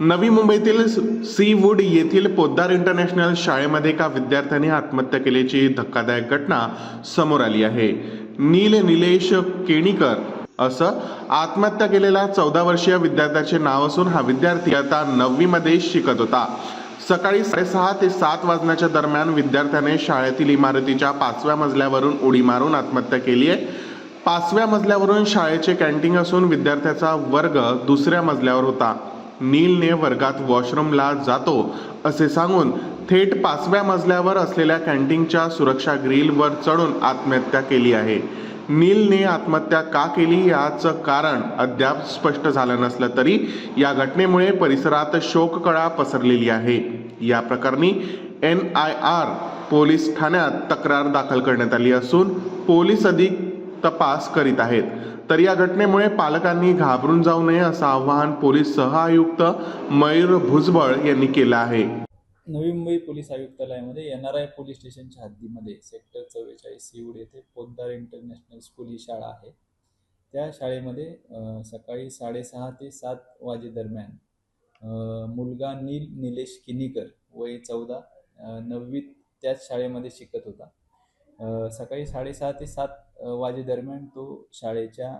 नवी मुंबईतील C wood येथील पोद्दार इंटरनॅशनल शाळेमध्ये एका विद्यार्थ्याने आत्महत्या केल्याची धक्कादायक घटना समोर आली आहे. नील निलेश केणीकर असं आत्महत्या केलेल्या चौदा वर्षीय विद्यार्थ्याचे नाव असून हा विद्यार्थी आता नववीमध्ये शिकत होता. सकाळी साडेसहा ते सात वाजण्याच्या दरम्यान विद्यार्थ्याने शाळेतील इमारतीच्या पाचव्या मजल्यावरून उडी मारून आत्महत्या केली आहे. पाचव्या मजल्यावरून शाळेचे कॅन्टीन असून विद्यार्थ्याचा वर्ग दुसऱ्या मजल्यावर होता. नीलने वर्गात वॉशरूमला जातो असे सांगून थेट पाचव्या मजल्यावर असलेल्या कॅन्टीनच्या सुरक्षा ग्रिलवर चढून आत्महत्या केली आहे. नीलने आत्महत्या का केली याचं कारण अद्याप स्पष्ट झालं नसलं तरी या घटनेमुळे परिसरात शोककळा पसरलेली आहे. या प्रकरणी एन आय आर पोलीस ठाण्यात तक्रार दाखल करण्यात आली असून पोलीस अधिक तपास करीत आहेत. तर या घटनेमुळे पालकांनी घाबरून जाऊ नये असं आवाहन पोलीस सहआयुक्त मयूर भुजबळ यांनी केलं आहे. नवी मुंबई पोलीस आयुक्तालयामध्ये एन आर आय पोलीस स्टेशनच्या हद्दीमध्ये सेक्टर चव्वेचाळीस सीवूड येथे पोद्दार इंटरनॅशनल स्कूल ही शाळा आहे. त्या शाळेमध्ये सकाळी साडेसहा ते सात वाजेदरम्यान मुलगा नील निलेश किनीकर वय चौदा नववीत त्याच शाळेमध्ये शिकत होता. सकाळी साडेसहा ते सात वाजेदरम्यान तो शाळेच्या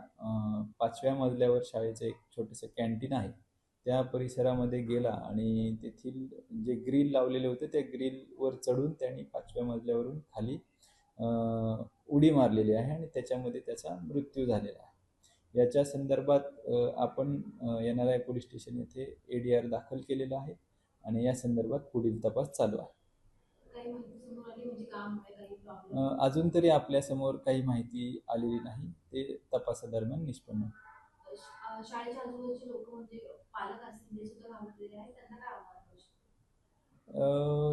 पाचव्या मजल्यावर शाळेचं एक छोटंसं कॅन्टीन आहे. त्या परिसरामध्ये गेला आणि तेथील जे ग्रिल लावलेले होते त्या ग्रिलवर चढून त्यांनी पाचव्या मजल्यावरून खाली उडी मारलेली आहे आणि त्याच्यामध्ये त्याचा मृत्यू झालेला आहे. याच्या संदर्भात आपण N R I police station येथे ए डी आर दाखल केलेला आहे आणि या संदर्भात पुढील तपास चालू आहे. समोर अजून तरी आपल्यासमोर काही माहिती आलेली नाही. ते तपासादरम्यान निष्पन्न. शाळेच्या आजूबाजूचे लोक म्हणजे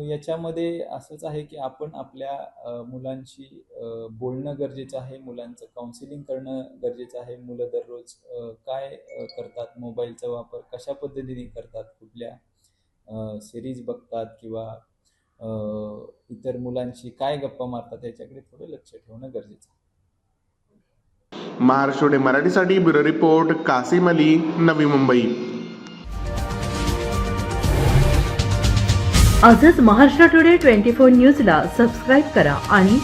याच्यामध्ये असंच आहे की आपण आपल्या मुलांशी बोलणं गरजेचं आहे. मुलांचं काउन्सिलिंग करणं गरजेचं आहे. मुलं दररोज काय करतात? मोबाईलचा वापर कशा पद्धतीने करतात? कुठल्या सिरीज बघतात किंवा इतर मुलांशी काय गप्पा मारतात याच्याकडे थोडं लक्ष ठेवणं गरजेचं आहे. महाराष्ट्र टुडे मराठीसाठी ब्युरो रिपोर्ट कासिम अली नवी मुंबई. आजच महाराष्ट्र टुडे ट्वेंटी फोर न्यूजला सबस्क्राईब करा आणि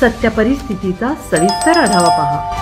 सत्य परिस्थितीचा सविस्तर आढावा पहा.